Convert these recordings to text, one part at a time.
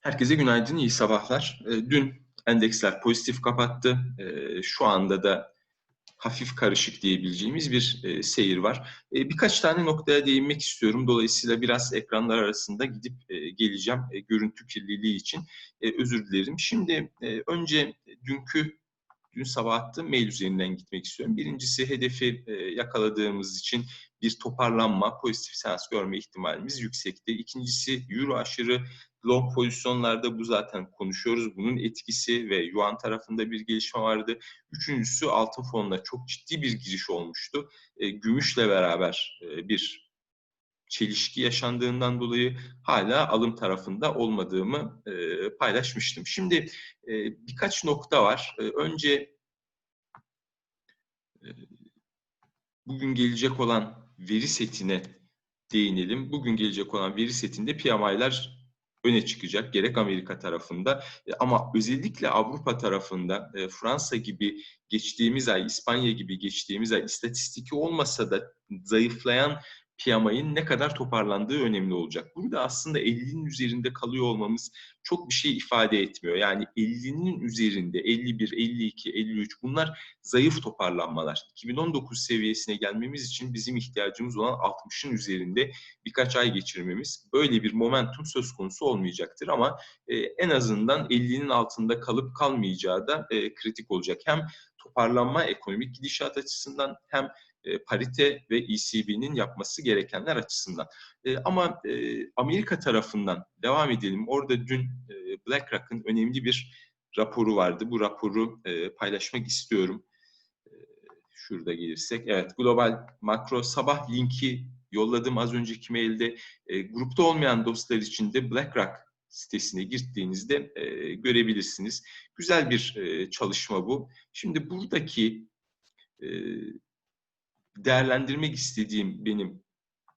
Herkese günaydın, iyi sabahlar. E, dün endeksler pozitif kapattı. E, şu anda da hafif karışık diyebileceğimiz bir e, seyir var. Birkaç tane noktaya değinmek istiyorum. Dolayısıyla biraz ekranlar arasında gidip geleceğim görüntü kirliliği için. Özür dilerim. Şimdi önce dünkü dün sabah attığım mail üzerinden gitmek istiyorum. Birincisi hedefi yakaladığımız için bir toparlanma, pozitif seans görme ihtimalimiz yüksekti. İkincisi euro aşırı long pozisyonlarda bu zaten konuşuyoruz. Bunun etkisi ve yuan tarafında bir gelişme vardı. Üçüncüsü altın fonuna çok ciddi bir giriş olmuştu. E, gümüşle beraber e, bir çelişki yaşandığından dolayı hala alım tarafında olmadığımı e, paylaşmıştım. Şimdi e, birkaç nokta var. E, önce e, bugün gelecek olan veri setine değinelim. Bugün gelecek olan veri setinde PMI'ler öne çıkacak gerek Amerika tarafında. E, ama özellikle Avrupa tarafında e, Fransa gibi geçtiğimiz ay, İspanya gibi geçtiğimiz ay istatistiki olmasa da zayıflayan PMI'nin ne kadar toparlandığı önemli olacak. Burada aslında 50'nin üzerinde kalıyor olmamız çok bir şey ifade etmiyor. Yani 50'nin üzerinde 51, 52, 53 bunlar zayıf toparlanmalar. 2019 seviyesine gelmemiz için bizim ihtiyacımız olan 60'ın üzerinde birkaç ay geçirmemiz böyle bir momentum söz konusu olmayacaktır ama e, en azından 50'nin altında kalıp kalmayacağı da e, kritik olacak. Hem toparlanma ekonomik gidişat açısından hem e, parite ve ECB'nin yapması gerekenler açısından. E, ama e, Amerika tarafından devam edelim. Orada dün e, BlackRock'ın önemli bir raporu vardı. Bu raporu e, paylaşmak istiyorum. E, şurada gelirsek. Evet, Global Makro sabah linki yolladım az önceki mailde. E, grupta olmayan dostlar için de BlackRock sitesine girdiğinizde e, görebilirsiniz. Güzel bir e, çalışma bu. Şimdi buradaki e, değerlendirmek istediğim benim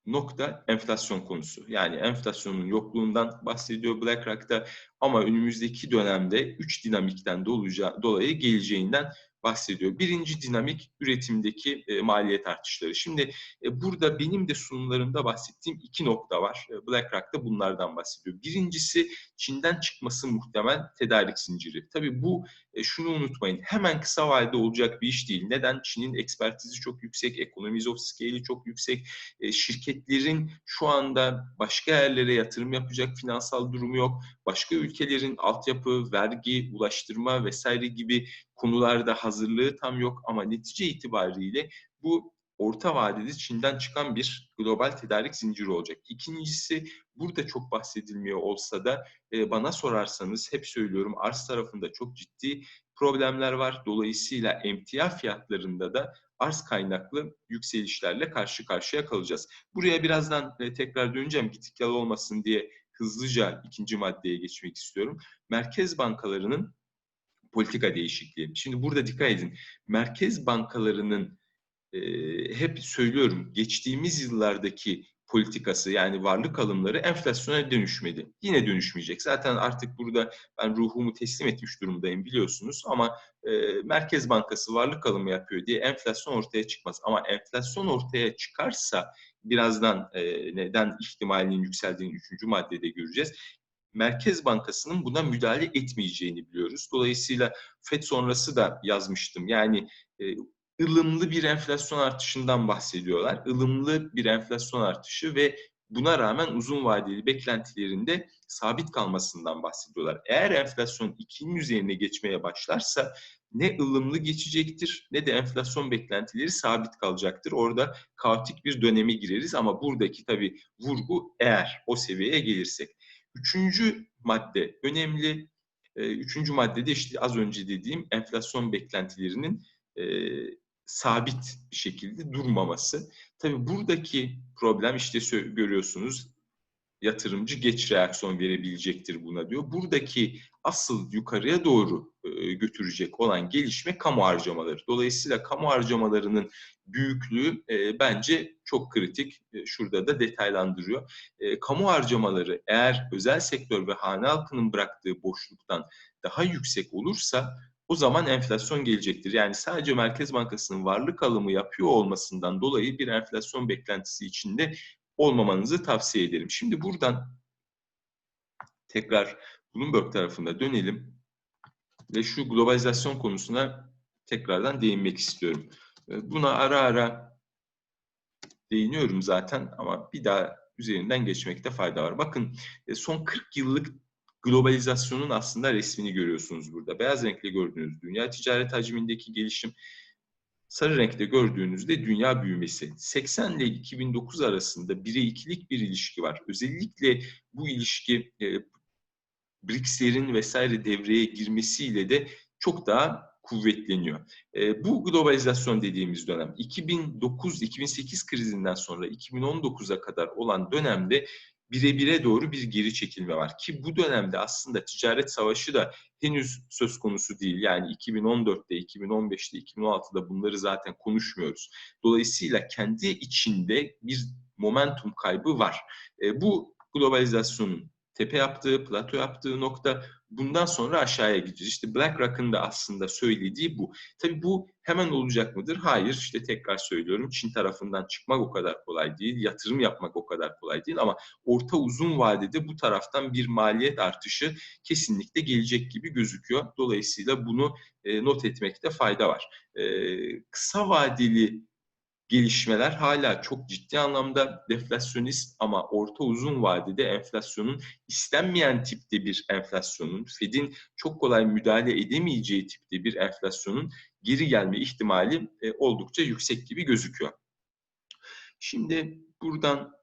nokta enflasyon konusu. Yani enflasyonun yokluğundan bahsediyor BlackRock'ta ama önümüzdeki dönemde üç dinamikten dolayı geleceğinden bahsediyor. Birinci dinamik üretimdeki e, maliyet artışları. Şimdi e, burada benim de sunumlarımda bahsettiğim iki nokta var. E, BlackRock da bunlardan bahsediyor. Birincisi Çin'den çıkması muhtemel tedarik zinciri. Tabii bu e, şunu unutmayın. Hemen kısa vadede olacak bir iş değil. Neden? Çin'in ekspertizi çok yüksek, economies of scale'i çok yüksek. E, şirketlerin şu anda başka yerlere yatırım yapacak finansal durumu yok. Başka ülkelerin altyapı, vergi, ulaştırma vesaire gibi konularda hazırlığı tam yok ama netice itibariyle bu orta vadede Çin'den çıkan bir global tedarik zinciri olacak. İkincisi burada çok bahsedilmiyor olsa da e, bana sorarsanız hep söylüyorum arz tarafında çok ciddi problemler var. Dolayısıyla emtia fiyatlarında da arz kaynaklı yükselişlerle karşı karşıya kalacağız. Buraya birazdan e, tekrar döneceğim gittikler olmasın diye hızlıca ikinci maddeye geçmek istiyorum. Merkez bankalarının politika değişikliği. Şimdi burada dikkat edin. Merkez bankalarının e, hep söylüyorum geçtiğimiz yıllardaki politikası yani varlık alımları enflasyona dönüşmedi. Yine dönüşmeyecek. Zaten artık burada ben ruhumu teslim etmiş durumdayım biliyorsunuz ama e, Merkez Bankası varlık alımı yapıyor diye enflasyon ortaya çıkmaz. Ama enflasyon ortaya çıkarsa birazdan e, neden ihtimalinin yükseldiğini üçüncü maddede göreceğiz. Merkez Bankası'nın buna müdahale etmeyeceğini biliyoruz. Dolayısıyla FED sonrası da yazmıştım. Yani e, ılımlı bir enflasyon artışından bahsediyorlar. Ilımlı bir enflasyon artışı ve buna rağmen uzun vadeli beklentilerinde sabit kalmasından bahsediyorlar. Eğer enflasyon 2'nin üzerine geçmeye başlarsa ne ılımlı geçecektir ne de enflasyon beklentileri sabit kalacaktır. Orada kaotik bir döneme gireriz ama buradaki tabii vurgu eğer o seviyeye gelirsek. Üçüncü madde önemli. E, üçüncü maddede işte az önce dediğim enflasyon beklentilerinin e, sabit bir şekilde durmaması. Tabii buradaki problem işte görüyorsunuz yatırımcı geç reaksiyon verebilecektir buna diyor. Buradaki asıl yukarıya doğru e, götürecek olan gelişme kamu harcamaları. Dolayısıyla kamu harcamalarının büyüklüğü e, bence çok kritik. E, şurada da detaylandırıyor. Kamu harcamaları eğer özel sektör ve hane halkının bıraktığı boşluktan daha yüksek olursa o zaman enflasyon gelecektir. Yani sadece Merkez Bankası'nın varlık alımı yapıyor olmasından dolayı bir enflasyon beklentisi içinde olmamanızı tavsiye ederim. Şimdi buradan tekrar Bloomberg tarafında dönelim ve şu globalizasyon konusuna tekrardan değinmek istiyorum. E, buna ara ara değiniyorum zaten ama bir daha üzerinden geçmekte fayda var. Bakın e, son 40 yıllık globalizasyonun aslında resmini görüyorsunuz burada. Beyaz renkle gördüğünüz dünya ticaret hacmindeki gelişim, sarı renkte gördüğünüzde dünya büyümesi. 80 ile 2009 arasında 1'e 2'lik bir ilişki var. Özellikle bu ilişki e, BRICS'lerin vesaire devreye girmesiyle de çok daha kuvvetleniyor. E, bu globalizasyon dediğimiz dönem 2009-2008 krizinden sonra 2019'a kadar olan dönemde bire bire doğru bir geri çekilme var. Ki bu dönemde aslında ticaret savaşı da henüz söz konusu değil. Yani 2014'te, 2015'te, 2016'da bunları zaten konuşmuyoruz. Dolayısıyla kendi içinde bir momentum kaybı var. E, bu globalizasyonun tepe yaptığı, plato yaptığı nokta bundan sonra aşağıya gideceğiz. İşte BlackRock'ın da aslında söylediği bu. Tabii bu hemen olacak mıdır? Hayır. İşte tekrar söylüyorum. Çin tarafından çıkmak o kadar kolay değil. Yatırım yapmak o kadar kolay değil. Ama orta uzun vadede bu taraftan bir maliyet artışı kesinlikle gelecek gibi gözüküyor. Dolayısıyla bunu e, not etmekte fayda var. E, kısa vadeli gelişmeler hala çok ciddi anlamda deflasyonist ama orta uzun vadede enflasyonun istenmeyen tipte bir enflasyonun, Fed'in çok kolay müdahale edemeyeceği tipte bir enflasyonun geri gelme ihtimali e, oldukça yüksek gibi gözüküyor. Şimdi buradan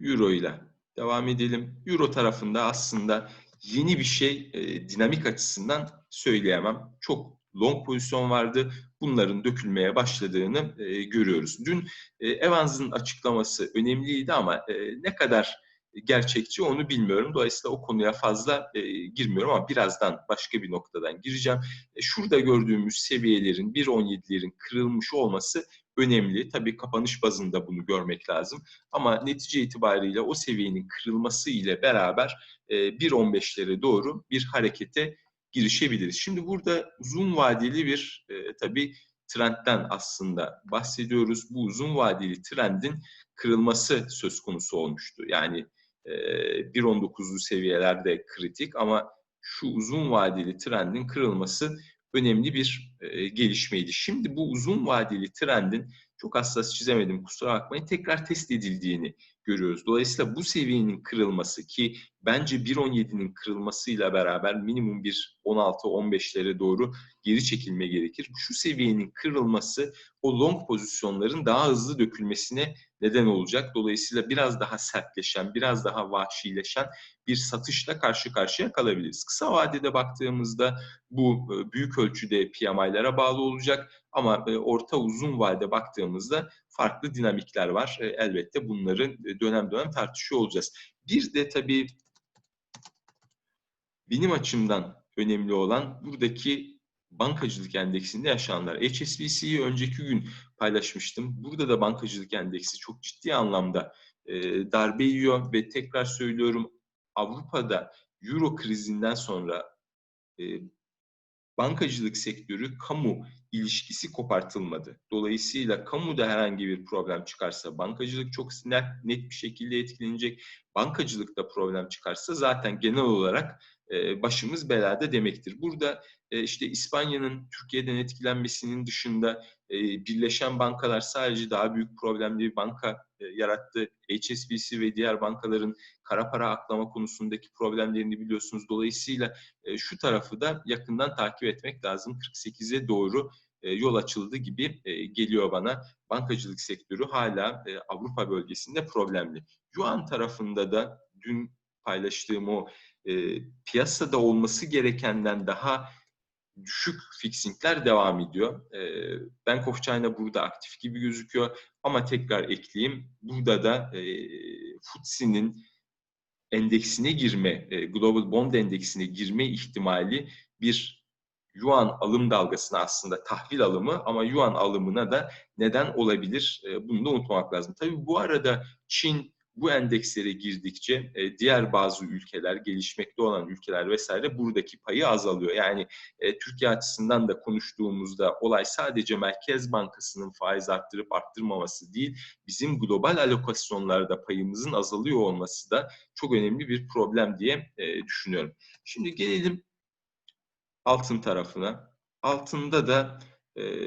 Euro ile devam edelim. Euro tarafında aslında yeni bir şey e, dinamik açısından söyleyemem. Çok long pozisyon vardı. Bunların dökülmeye başladığını e, görüyoruz. Dün e, Evans'ın açıklaması önemliydi ama e, ne kadar gerçekçi onu bilmiyorum. Dolayısıyla o konuya fazla e, girmiyorum ama birazdan başka bir noktadan gireceğim. E, şurada gördüğümüz seviyelerin 1.17'lerin kırılmış olması önemli. Tabii kapanış bazında bunu görmek lazım. Ama netice itibariyle o seviyenin kırılması ile beraber e, 1.15'lere doğru bir harekete girişebiliriz. Şimdi burada uzun vadeli bir e, tabii trendten aslında bahsediyoruz. Bu uzun vadeli trendin kırılması söz konusu olmuştu. Yani e, 1.19'lu seviyelerde kritik ama şu uzun vadeli trendin kırılması önemli bir e, gelişmeydi. Şimdi bu uzun vadeli trendin çok hassas çizemedim kusura bakmayın tekrar test edildiğini görüyoruz. Dolayısıyla bu seviyenin kırılması ki bence 1.17'nin kırılmasıyla beraber minimum bir 16-15'lere doğru geri çekilme gerekir. Şu seviyenin kırılması o long pozisyonların daha hızlı dökülmesine neden olacak. Dolayısıyla biraz daha sertleşen, biraz daha vahşileşen bir satışla karşı karşıya kalabiliriz. Kısa vadede baktığımızda bu e, büyük ölçüde PMI'lara bağlı olacak ama e, orta uzun vade baktığımızda farklı dinamikler var. E, elbette bunları dönem dönem tartışıyor olacağız. Bir de tabii benim açımdan önemli olan buradaki bankacılık endeksinde yaşananlar. HSBC'yi önceki gün paylaşmıştım. Burada da bankacılık endeksi çok ciddi anlamda e, darbe yiyor ve tekrar söylüyorum Avrupa'da Euro krizinden sonra e, bankacılık sektörü kamu ilişkisi kopartılmadı. Dolayısıyla kamuda herhangi bir problem çıkarsa bankacılık çok net, net bir şekilde etkilenecek. Bankacılıkta problem çıkarsa zaten genel olarak e, başımız belada demektir. Burada e, işte İspanya'nın Türkiye'den etkilenmesinin dışında birleşen bankalar sadece daha büyük problemli bir banka yarattı. HSBC ve diğer bankaların kara para aklama konusundaki problemlerini biliyorsunuz. Dolayısıyla şu tarafı da yakından takip etmek lazım. 48'e doğru yol açıldı gibi geliyor bana. Bankacılık sektörü hala Avrupa bölgesinde problemli. Yuan tarafında da dün paylaştığım o e, piyasada olması gerekenden daha düşük fixingler devam ediyor. E, Bank burada aktif gibi gözüküyor. Ama tekrar ekleyeyim. Burada da e, FTSE'nin endeksine girme, e, Global Bond endeksine girme ihtimali bir yuan alım dalgasına aslında tahvil alımı ama yuan alımına da neden olabilir? E, bunu da unutmamak lazım. Tabii bu arada Çin bu endekslere girdikçe e, diğer bazı ülkeler, gelişmekte olan ülkeler vesaire buradaki payı azalıyor. Yani e, Türkiye açısından da konuştuğumuzda olay sadece Merkez Bankası'nın faiz arttırıp arttırmaması değil, bizim global alokasyonlarda payımızın azalıyor olması da çok önemli bir problem diye e, düşünüyorum. Şimdi gelelim altın tarafına. Altında da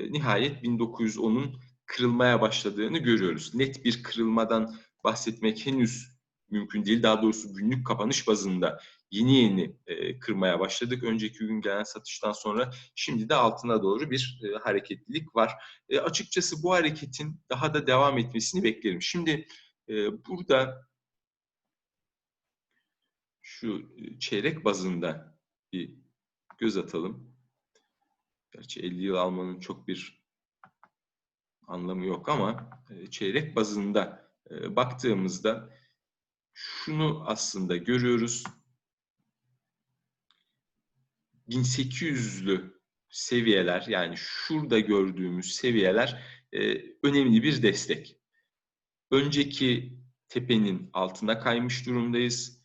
nihayet 1910'un kırılmaya başladığını görüyoruz. Net bir kırılmadan bahsetmek henüz mümkün değil. Daha doğrusu günlük kapanış bazında yeni yeni e, kırmaya başladık. Önceki gün gelen satıştan sonra şimdi de altına doğru bir e, hareketlilik var. E, açıkçası bu hareketin daha da devam etmesini beklerim. Şimdi burada şu çeyrek bazında bir göz atalım. Gerçi 50 yıl almanın çok bir anlamı yok ama çeyrek bazında baktığımızda şunu aslında görüyoruz. 1800'lü seviyeler yani şurada gördüğümüz seviyeler e, önemli bir destek. Önceki tepenin altına kaymış durumdayız.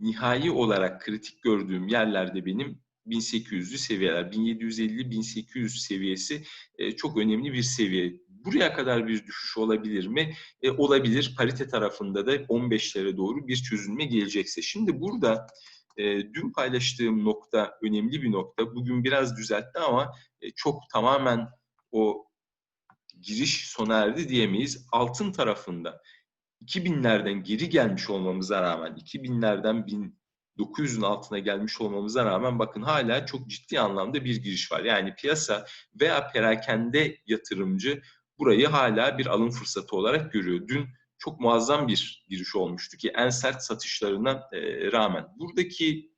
Nihai olarak kritik gördüğüm yerlerde benim 1800'lü seviyeler, 1750-1800 seviyesi e, çok önemli bir seviye. Buraya kadar bir düşüş olabilir mi? E, olabilir. Parite tarafında da 15'lere doğru bir çözülme gelecekse. Şimdi burada e, dün paylaştığım nokta önemli bir nokta. Bugün biraz düzeltti ama e, çok tamamen o giriş sona erdi diyemeyiz. Altın tarafında 2000'lerden geri gelmiş olmamıza rağmen 2000'lerden 1900'ün altına gelmiş olmamıza rağmen bakın hala çok ciddi anlamda bir giriş var. Yani piyasa veya perakende yatırımcı burayı hala bir alım fırsatı olarak görüyor. Dün çok muazzam bir giriş olmuştu ki en sert satışlarına e, rağmen. Buradaki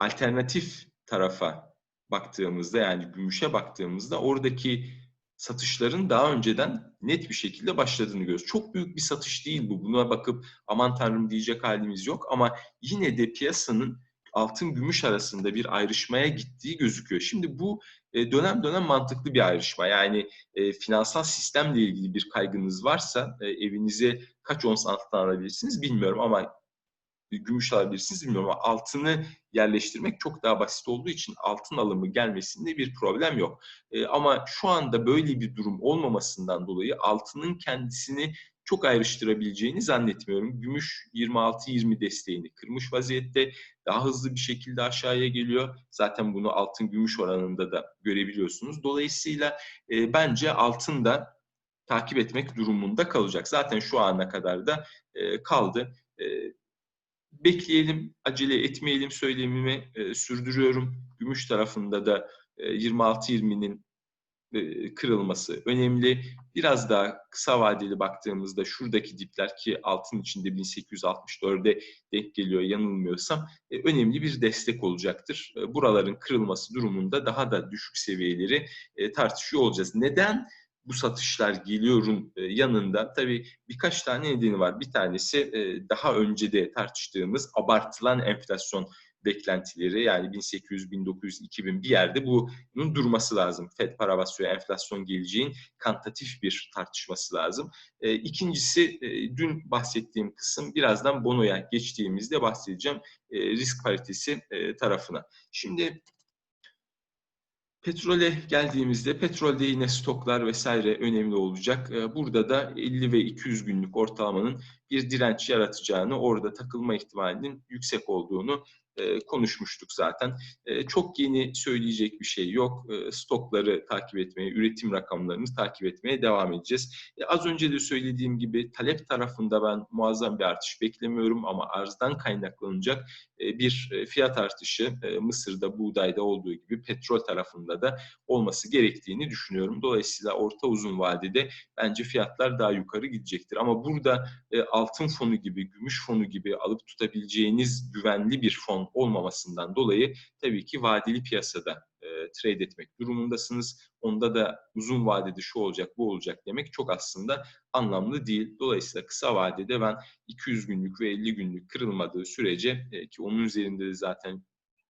alternatif tarafa baktığımızda yani gümüşe baktığımızda oradaki satışların daha önceden net bir şekilde başladığını görüyoruz. Çok büyük bir satış değil bu. Buna bakıp aman tanrım diyecek halimiz yok ama yine de piyasanın altın gümüş arasında bir ayrışmaya gittiği gözüküyor. Şimdi bu e, dönem dönem mantıklı bir ayrışma. Yani e, finansal sistemle ilgili bir kaygınız varsa e, evinize kaç ons altın alabilirsiniz bilmiyorum ama gümüş alabilirsiniz bilmiyorum ama altını yerleştirmek çok daha basit olduğu için altın alımı gelmesinde bir problem yok. E, ama şu anda böyle bir durum olmamasından dolayı altının kendisini çok ayrıştırabileceğini zannetmiyorum. Gümüş 26-20 desteğini kırmış vaziyette. Daha hızlı bir şekilde aşağıya geliyor. Zaten bunu altın gümüş oranında da görebiliyorsunuz. Dolayısıyla e, bence altın da takip etmek durumunda kalacak. Zaten şu ana kadar da e, kaldı. E, bekleyelim, acele etmeyelim söylemimi e, sürdürüyorum. Gümüş tarafında da e, 26-20'nin e, kırılması önemli. Biraz daha kısa vadeli baktığımızda şuradaki dipler ki altın içinde 1864'e denk geliyor yanılmıyorsam e, önemli bir destek olacaktır. E, buraların kırılması durumunda daha da düşük seviyeleri tartışıyor olacağız. Neden? bu satışlar geliyorun yanında tabii birkaç tane nedeni var. Bir tanesi daha önce de tartıştığımız abartılan enflasyon beklentileri yani 1800, 1900, 2000 bir yerde bunun durması lazım. FED para basıyor, enflasyon geleceğin kantatif bir tartışması lazım. E, ikincisi e, dün bahsettiğim kısım birazdan bonoya geçtiğimizde bahsedeceğim e, risk paritesi e, tarafına. Şimdi Petrole geldiğimizde petrolde yine stoklar vesaire önemli olacak. Burada da 50 ve 200 günlük ortalamanın bir direnç yaratacağını, orada takılma ihtimalinin yüksek olduğunu e, konuşmuştuk zaten. E, çok yeni söyleyecek bir şey yok. E, stokları takip etmeye, üretim rakamlarını takip etmeye devam edeceğiz. Az önce de söylediğim gibi talep tarafında ben muazzam bir artış beklemiyorum ama arzdan kaynaklanacak bir fiyat artışı Mısır'da, buğdayda olduğu gibi petrol tarafında da olması gerektiğini düşünüyorum. Dolayısıyla orta uzun vadede bence fiyatlar daha yukarı gidecektir. Ama burada altın fonu gibi, gümüş fonu gibi alıp tutabileceğiniz güvenli bir fon olmamasından dolayı tabii ki vadeli piyasada e, trade etmek durumundasınız. Onda da uzun vadede şu olacak, bu olacak demek çok aslında anlamlı değil. Dolayısıyla kısa vadede ben 200 günlük ve 50 günlük kırılmadığı sürece e, ki onun üzerinde de zaten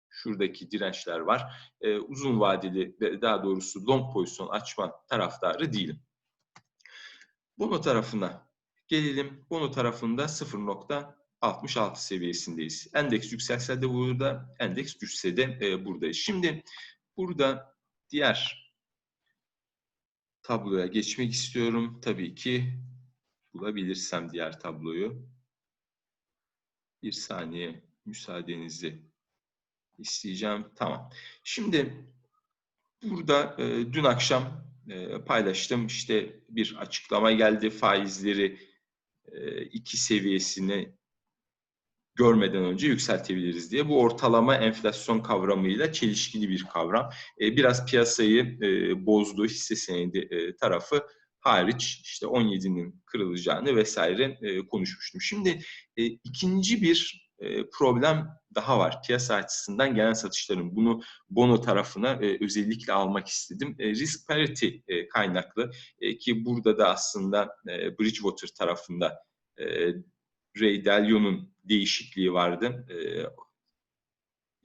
şuradaki dirençler var. E, uzun vadeli ve daha doğrusu long pozisyon açma taraftarı değilim. Bono tarafına Gelelim Bono tarafında 0.66 seviyesindeyiz. Endeks yükselse de burada, endeks düşse de e, buradayız. Şimdi burada diğer tabloya geçmek istiyorum. Tabii ki bulabilirsem diğer tabloyu. Bir saniye müsaadenizi isteyeceğim. Tamam. Şimdi burada e, dün akşam e, paylaştım. İşte bir açıklama geldi. Faizleri e, iki seviyesine görmeden önce yükseltebiliriz diye. Bu ortalama enflasyon kavramıyla çelişkili bir kavram. E, biraz piyasayı e, bozdu hisse senedi e, tarafı hariç işte 17'nin kırılacağını vesaire konuşmuştum. Şimdi ikinci bir problem daha var. Piyasa açısından gelen satışların bunu bono tarafına özellikle almak istedim. Risk parity kaynaklı ki burada da aslında e, Bridgewater tarafında Ray Dalio'nun değişikliği vardı. E,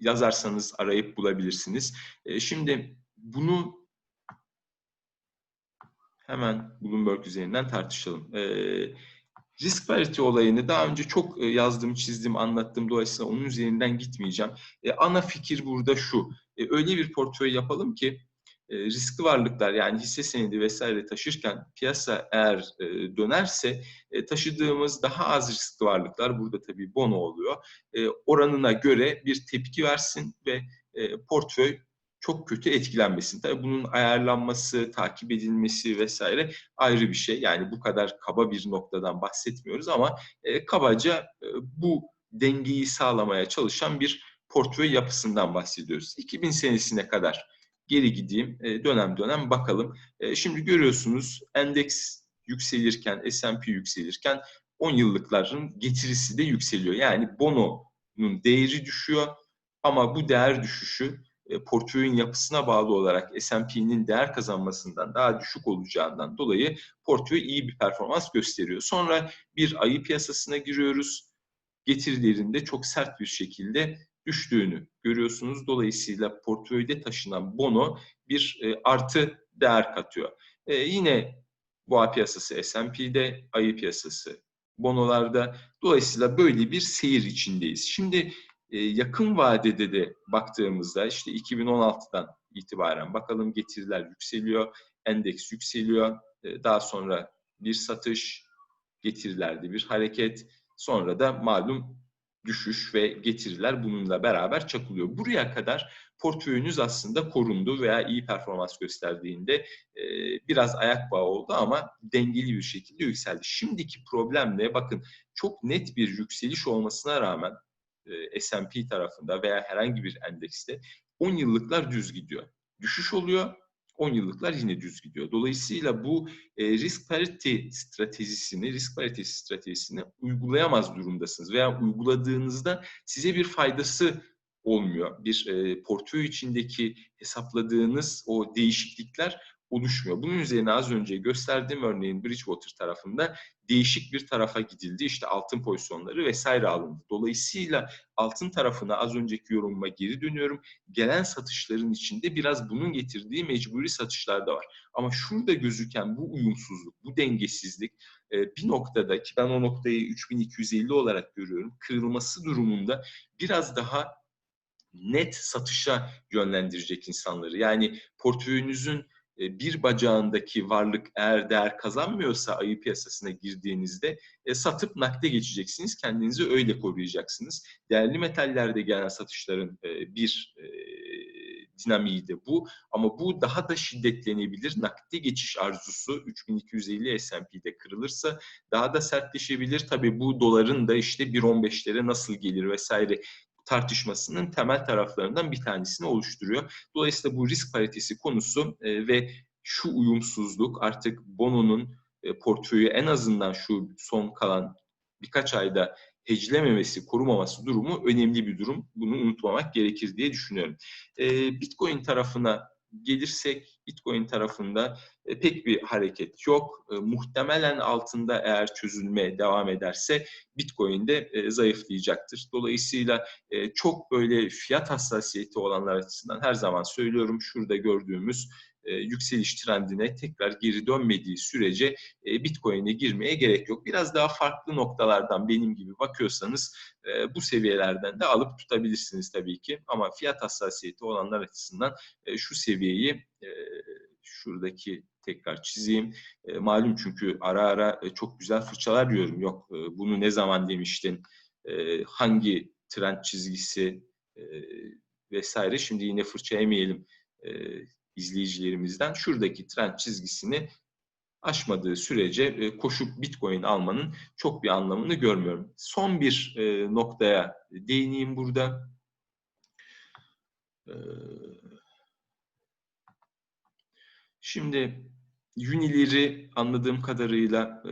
yazarsanız arayıp bulabilirsiniz. E, şimdi bunu hemen Bloomberg üzerinden tartışalım. E, risk parity olayını daha önce çok e, yazdım, çizdim, anlattım. Dolayısıyla onun üzerinden gitmeyeceğim. E, ana fikir burada şu. E, öyle bir portföy yapalım ki e, riskli varlıklar yani hisse senedi vesaire taşırken piyasa eğer e, dönerse e, taşıdığımız daha az riskli varlıklar burada tabii bono oluyor. E, oranına göre bir tepki versin ve portföy çok kötü etkilenmesin. Tabii bunun ayarlanması, takip edilmesi vesaire ayrı bir şey. Yani bu kadar kaba bir noktadan bahsetmiyoruz ama e, kabaca e, bu dengeyi sağlamaya çalışan bir portföy yapısından bahsediyoruz. 2000 senesine kadar geri gideyim, e, dönem dönem bakalım. E, şimdi görüyorsunuz endeks yükselirken, S&P yükselirken 10 yıllıkların getirisi de yükseliyor. Yani bononun değeri düşüyor ama bu değer düşüşü e, portföyün yapısına bağlı olarak S&P'nin değer kazanmasından daha düşük olacağından dolayı portföy iyi bir performans gösteriyor. Sonra bir ayı piyasasına giriyoruz. Getirilerinde çok sert bir şekilde düştüğünü görüyorsunuz. Dolayısıyla portföyde taşınan bono bir e, artı değer katıyor. E, yine boğa piyasası S&P'de, ayı piyasası bonolarda. Dolayısıyla böyle bir seyir içindeyiz. Şimdi e, yakın vadede de baktığımızda işte 2016'dan itibaren bakalım getiriler yükseliyor, endeks yükseliyor. E, daha sonra bir satış, getirilerde bir hareket, sonra da malum düşüş ve getiriler bununla beraber çakılıyor. Buraya kadar portföyünüz aslında korundu veya iyi performans gösterdiğinde e, biraz ayak bağı oldu ama dengeli bir şekilde yükseldi. Şimdiki problem ne? Bakın çok net bir yükseliş olmasına rağmen e, S&P tarafında veya herhangi bir endekste 10 yıllıklar düz gidiyor. Düşüş oluyor 10 yıllıklar yine düz gidiyor. Dolayısıyla bu e, risk parity stratejisini, risk parity stratejisini uygulayamaz durumdasınız veya uyguladığınızda size bir faydası olmuyor. Bir e, portföy içindeki hesapladığınız o değişiklikler oluşmuyor. Bunun üzerine az önce gösterdiğim örneğin Bridgewater tarafında değişik bir tarafa gidildi. İşte altın pozisyonları vesaire alındı. Dolayısıyla altın tarafına az önceki yorumuma geri dönüyorum. Gelen satışların içinde biraz bunun getirdiği mecburi satışlar da var. Ama şurada gözüken bu uyumsuzluk, bu dengesizlik e, bir noktada ki ben o noktayı 3250 olarak görüyorum. Kırılması durumunda biraz daha net satışa yönlendirecek insanları. Yani portföyünüzün bir bacağındaki varlık eğer değer kazanmıyorsa ayı piyasasına girdiğinizde e, satıp nakde geçeceksiniz. Kendinizi öyle koruyacaksınız. Değerli metallerde gelen satışların e, bir e, dinamiği de bu. Ama bu daha da şiddetlenebilir. Nakde geçiş arzusu 3250 S&P'de kırılırsa daha da sertleşebilir. Tabii bu doların da işte 1.15'lere nasıl gelir vesaire tartışmasının temel taraflarından bir tanesini oluşturuyor. Dolayısıyla bu risk paritesi konusu e, ve şu uyumsuzluk artık Bono'nun e, portföyü en azından şu son kalan birkaç ayda heclememesi, korumaması durumu önemli bir durum. Bunu unutmamak gerekir diye düşünüyorum. E, Bitcoin tarafına gelirsek Bitcoin tarafında e, pek bir hareket yok. E, muhtemelen altında eğer çözülme devam ederse Bitcoin de e, zayıflayacaktır. Dolayısıyla çok böyle fiyat hassasiyeti olanlar açısından her zaman söylüyorum şurada gördüğümüz e, yükseliş trendine tekrar geri dönmediği sürece e, Bitcoin'e girmeye gerek yok. Biraz daha farklı noktalardan benim gibi bakıyorsanız e, bu seviyelerden de alıp tutabilirsiniz tabii ki. Ama fiyat hassasiyeti olanlar açısından şu seviyeyi şuradaki tekrar çizeyim. Malum çünkü ara ara çok güzel fırçalar diyorum. Yok bunu ne zaman demiştin, hangi trend çizgisi vesaire. Şimdi yine fırça yemeyelim e, izleyicilerimizden. Şuradaki trend çizgisini aşmadığı sürece e, koşup Bitcoin almanın çok bir anlamını görmüyorum. Son bir e, noktaya değineyim burada. E, şimdi Unilever'i anladığım kadarıyla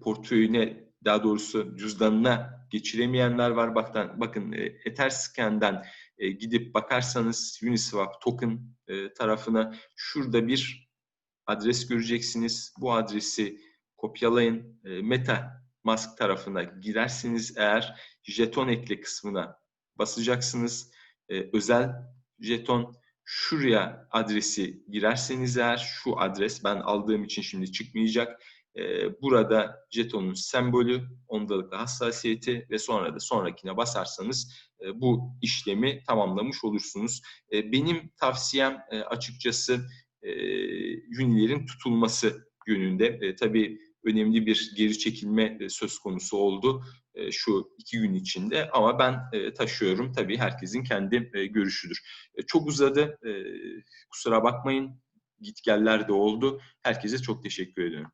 portföyüne daha doğrusu cüzdanına geçiremeyenler var. Bakın, bakın Etherscan'den e, gidip bakarsanız Uniswap token e, tarafına şurada bir adres göreceksiniz. Bu adresi kopyalayın. E, Meta Mask tarafına girersiniz eğer jeton ekle kısmına basacaksınız. Özel jeton şuraya adresi girerseniz eğer şu adres ben aldığım için şimdi çıkmayacak. Ee, burada jetonun sembolü, ondalıklı hassasiyeti ve sonra da sonrakine basarsanız e, bu işlemi tamamlamış olursunuz. E, benim tavsiyem e, açıkçası Unilever'in tutulması yönünde. Tabii önemli bir geri çekilme söz konusu oldu şu iki gün içinde ama ben taşıyorum. Tabii herkesin kendi görüşüdür. Çok uzadı. Kusura bakmayın. Gitgeller de oldu. Herkese çok teşekkür ediyorum.